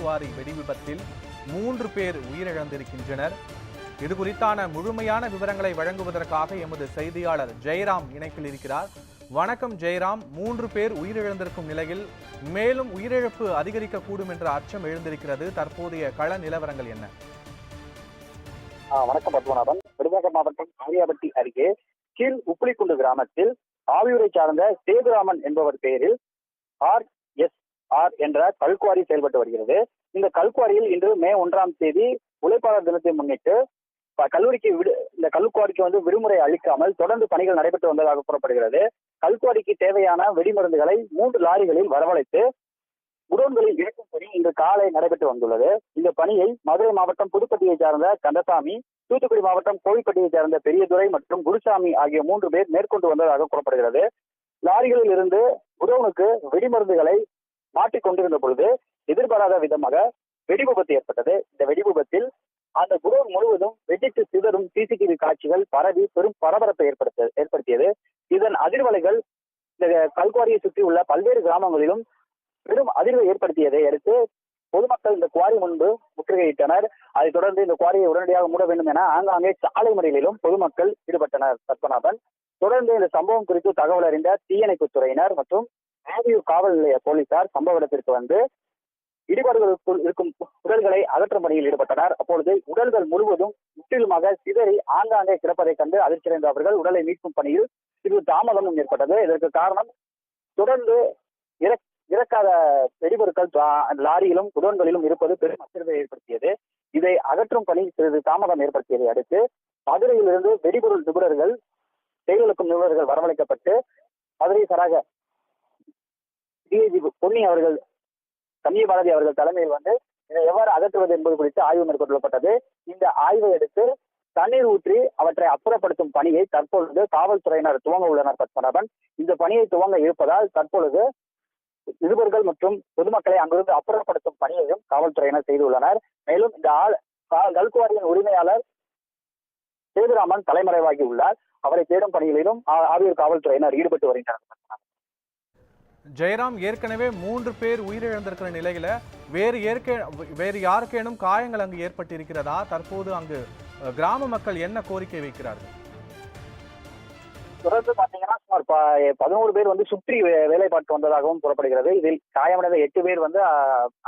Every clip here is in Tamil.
கல்குவாரி வெடிவிபத்தில் மூன்று பேர் உயிரிழந்திருக்கின்றனர். இது குறித்தான முழுமையான விவரங்களை வழங்குவதற்காக எமது செய்தியாளர் ஜெயராம் இணைப்பில் இருக்கிறார். வணக்கம் ஜெயராம். மூன்று பேர் உயிரிழந்திருக்கும் நிலையில் மேலும் உயிரிழப்பு அதிகரிக்கக்கூடும் என்ற அச்சம் எழுந்திருக்கிறது. தற்போதைய கள நிலவரங்கள் என்ன? வணக்கம் பத்மநாபன். விருதுநகர் மாவட்டம் ஆரியாபட்டி அருகே கீழ் உப்புளிக்குண்டு கிராமத்தில் ஆவியூரை சார்ந்த சேதுராமன் என்பவர் பெயரில் ஆர் ஆர் என்ற கல்குவாரி செயல்பட்டு வருகிறது. இந்த கல்குவாரியில் இன்று மே ஒன்றாம் தேதி உழைப்பாளர் தினத்தை முன்னிட்டு கல்லூரிக்கு விடு இந்த கல்குவாரிக்கு வந்து விடுமுறை அளிக்காமல் தொடர்ந்து பணிகள் நடைபெற்று வந்ததாக கூறப்படுகிறது. கல்குவாரிக்கு தேவையான வெடிமருந்துகளை மூன்று லாரிகளில் வரவழைத்து குடோன்களில் இறக்கும் பணி இன்று காலை நடைபெற்று வந்துள்ளது. இந்த பணியை மதுரை மாவட்டம் புதுப்பட்டியை சார்ந்த கந்தசாமி தூத்துக்குடி மாவட்டம் கோவில்பட்டியை சார்ந்த பெரியதுரை மற்றும் குருசாமி ஆகிய மூன்று பேர் மேற்கொண்டு வந்ததாக கூறப்படுகிறது. லாரிகளில் இருந்து குடோனுக்கு வெடிமருந்துகளை மாட்டிக் கொண்டிருந்த பொழுது எதிர்பாராத விதமாக வெடிவிபத்து ஏற்பட்டது. இந்த வெடி விபத்தில் அந்த குடோன் முழுவதும் வெடித்து சிதறும் சிசிடிவி காட்சிகள் பரவி பெரும் பரபரப்பை ஏற்படுத்த ஏற்படுத்தியது. இதன் அதிர்வலைகள் இந்த கல்குவாரியை சுற்றியுள்ள பல்வேறு கிராமங்களிலும் பெரும் அதிர்வை ஏற்படுத்தியதை அடுத்து பொதுமக்கள் இந்த குவாரி முன்பு முற்றுகையிட்டனர். அதைத் தொடர்ந்து இந்த குவாரியை உடனடியாக மூட வேண்டும் என ஆங்காங்கே சாலை மறியலிலும் பொதுமக்கள் ஈடுபட்டனர். பத்மநாபன். தொடர்ந்து இந்த சம்பவம் குறித்து தகவல் அறிந்த தீயணைப்புத் துறையினர் மற்றும் ஆவியூர் காவல் நிலைய போலீசார் சம்பவ இடத்திற்கு வந்து இடிபாடுகளுக்குள் இருக்கும் உடல்களை அகற்றும் பணியில் ஈடுபட்டனர். அப்பொழுது உடல்கள் முழுவதும் முற்றிலுமாக சிதறி ஆங்காங்கே கிடப்பதைக் கண்டு அதிர்ச்சியடைந்த அவர்கள் உடலை மீட்கும் பணியில் சிறிது தாமதமும் ஏற்பட்டது. இதற்கு காரணம் தொடர்ந்து இறக்- இறக்காத வெடிபொருட்கள் லாரியிலும் குடோன்களிலும் இருப்பது பெரும் அச்சத்தை ஏற்படுத்தியது. இதை அகற்றும் பணி சிறிது தாமதம் ஏற்படுத்தியதை அடுத்து மதுரையிலிருந்து வெடிபொருள் நிபுணர்கள் செயலுக்கும் நிபுணர்கள் வரவழைக்கப்பட்டு மதுரை சராக டிஐஜி பொன்னி அவர்கள் சமீப பாரதி அவர்கள் தலைமையில் வந்து இதை எவ்வாறு அகற்றுவது என்பது குறித்து ஆய்வு மேற்கொள்ளப்பட்டது. இந்த ஆய்வை எடுத்து தண்ணீர் ஊற்றி அவற்றை அப்புறப்படுத்தும் பணியை தற்பொழுது காவல்துறையினர் துவங்க உள்ளனர் பத்மநாபன். இந்த பணியை துவங்க இருப்பதால் தற்பொழுது நிருபர்கள் மற்றும் பொதுமக்களை அங்கிருந்து அப்புறப்படுத்தும் பணியையும் காவல்துறையினர் செய்துள்ளனர் மேலும் இந்த ஆள் கல்குவாரியின் உரிமையாளர் சேதுராமன் தலைமறைவாகி உள்ளார். அவரை தேடும் பணிகளிலும் ஆ- ஆவியூர் காவல்துறையினர் ஈடுபட்டு வருகின்றனர். ஜெயராம் ஏற்கனவே மூன்று பேர் உயிரிழந்திருக்கிற நிலையில வேறு ஏற்கே வேறு யாருக்கேனும் காயங்கள் அங்கு ஏற்பட்டிருக்கிறதா? தற்போது அங்கு கிராம மக்கள் என்ன கோரிக்கை வைக்கிறார்கள்? தொடர்ந்து பாத்தீங்கன்னா சுமார் பதினோரு பேர் வந்து சுற்றி வேலை பார்த்து வந்ததாகவும் கூறப்படுகிறது இதில் காயமடைந்த எட்டு பேர் வந்து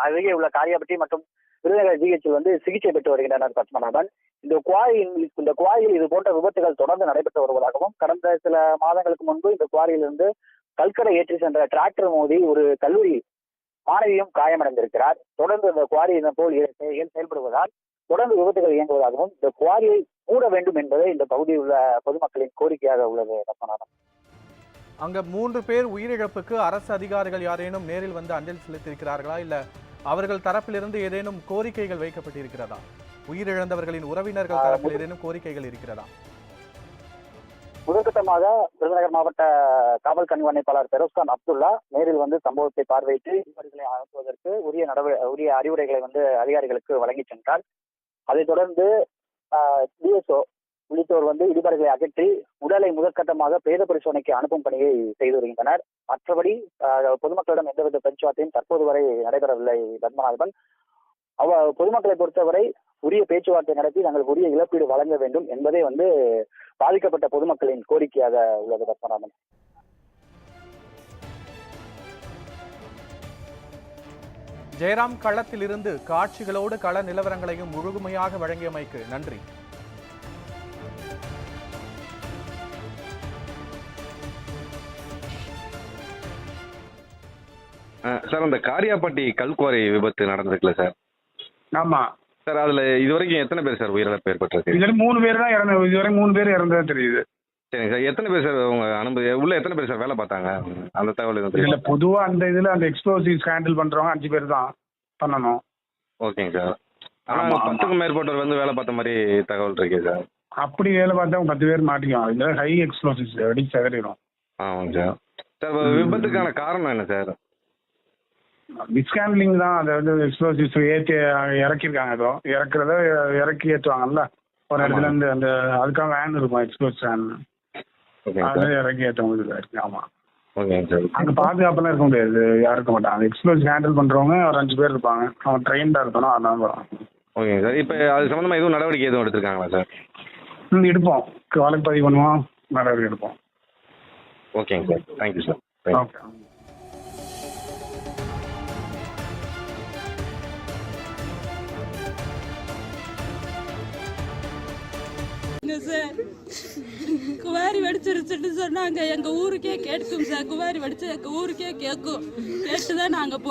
அருகே உள்ள காரியாபட்டி மற்றும் விருதுநகர் ஜிஹெச்சில் வந்து சிகிச்சை பெற்று வருகின்றனர் பத்மநாபன். இந்த குவாரியின் இந்த குவாரியில் இது போன்ற விபத்துகள் தொடர்ந்து நடைபெற்று வருவதாகவும் கடந்த சில மாதங்களுக்கு முன்பு இந்த குவாரியிலிருந்து கல்கடை ஏற்றி சென்ற டிராக்டர் மோதி ஒரு கல்லூரி மாணவியும் காயமடைந்திருக்கிறார். தொடர்ந்து இந்த குவாரி போல் செயல்படுவதால் தொடர்ந்து விபத்துகள் இயங்குவதாகவும் இந்த குவாரியை மூட வேண்டும் என்பதே இந்த பகுதியில் உள்ள பொதுமக்களின் கோரிக்கையாக உள்ளது பத்மநாபன் அங்க மூன்று பேர் உயிரிழப்புக்கு அரசு அதிகாரிகள் யாரேனும் நேரில் வந்து அஞ்சலி செலுத்தியிருக்கிறார்களா? இல்ல அவர்கள் தரப்பிலிருந்து ஏதேனும் கோரிக்கைகள் வைக்கப்பட்டிருக்கிறதா? உயிரிழந்தவர்களின் உறவினர்கள் தரப்பில் ஏதேனும் கோரிக்கைகள் இருக்கிறதா? முதற்கட்டமாக விருதுநகர் மாவட்ட காவல் கண்காணிப்பாளர் பெரோஸ்கான் அப்துல்லா நேரில் வந்து சம்பவத்தை பார்வையிட்டு இவர்களை அனுப்புவதற்கு உரிய நடவடிக்கை உரிய அறிவுரைகளை வந்து அதிகாரிகளுக்கு வழங்கி சென்றார். அதைத் தொடர்ந்து டிஎஸ்ஓ உள்ளிட்டோர் வந்து இடிபாடுகளை அகற்றி உடலை முதற்கட்டமாக பிரேத பரிசோதனைக்கு அனுப்பும் பணியை செய்து வருகின்றனர். மற்றபடி பொதுமக்களிடம் எந்தவித பேச்சுவார்த்தையும் தற்போது வரை நடைபெறவில்லை பத்மநாபன் அவ பொதுமக்களை பொறுத்தவரை உரிய பேச்சுவார்த்தை நடத்தி தங்களுக்கு உரிய இழப்பீடு வழங்க வேண்டும் என்பதே வந்து பாதிக்கப்பட்ட பொதுமக்களின் கோரிக்கையாக உள்ளது பத்மநாபன் ஜெயராம் களத்திலிருந்து காட்சிகளோடு கள நிலவரங்களையும் முழுமையாக வழங்கியமைக்கு நன்றி. சார் அந்த காரியாப்பட்டி கல்குவாரி விபத்து நடந்திருக்குல்ல சார்? ஆமா. சார் அதுல இது வரைக்கும் எத்தனை பேர் சார் உயிரிழப்பு ஏற்பட்டிருக்கு? இதுவரை மூணு பேர் தான் இறந்து இதுவரை மூணு பேர் இறந்ததா தெரியுது. சரிங்க சார் எத்தனை பேர் சார் உங்க அனுமதி உள்ள எத்தனை பேர் சார் வேலை பார்த்தாங்க? அந்த தகவல் எதுவும் இதுல தெரியுமா? பொதுவா அந்த இதுல அந்த எக்ஸ்ப்ளோசிவ்ஸ் ஹேண்டில் பண்றவங்க அஞ்சு பேர் தான் பண்ணணும். ஓகேங்க சார். ஆனா. பத்துக்கும் மேற்பட்டவர் வந்து வேலை பார்த்த மாதிரி தகவல் இருக்கே சார். அப்படி வேலை பார்த்தா பத்து பேர் மாட்டிக்குவாங்க. இதுல ஹை எக்ஸ்ப்ளோசிவ்ஸ் வெடி சதறிடும். ஆமாங்க சார். சார். விபத்துக்கான காரணம் என்ன சார்? மிஸ்ஹேண்ட்லிங் தான். அதை வந்து எக்ஸ்ப்ளோசிவ்ஸ் ஏற்றி இறக்கியிருக்காங்க ஏதோ இறக்குறத இறக்கி ஏற்றுவாங்கல்ல ஒரு. இடத்துல இருந்து அந்த அதுக்காக வேன் இருக்கும் எக்ஸ்ப்ளோஸ் வேன் அது இறக்கி ஏற்றவங்களுக்கு இருக்கு ஆமா. ஓகேங்க சார் அங்கே பாதுகாப்பெல்லாம் இருக்க முடியாது. யாரும் இருக்க மாட்டாங்க. எக்ஸ்ப்ளோசிவ் ஹேண்டில் பண்ணுறவங்க ஒரு அஞ்சு பேர் இருப்பாங்க. அவங்க ட்ரெயின்டாக இருக்கணும் அதனால வரும். ஓகேங்க சார் இப்போ அது சம்மந்தமாக எதுவும் நடவடிக்கை எதுவும் எடுத்திருக்காங்களா சார் ம், எடுப்போம். வழக்கு பதிவு பண்ணுவோம். நடவடிக்கை எடுப்போம். ஓகேங்க sir thank you sir okay sir. Quarry வெடிச்சிருச்சுன்னு சொன்னாங்க. எங்க ஊருக்கே கேட்கும் சார். குவாரி வெடிச்சு எங்க ஊருக்கே கேட்கும் கேட்டு தான் நாங்க போ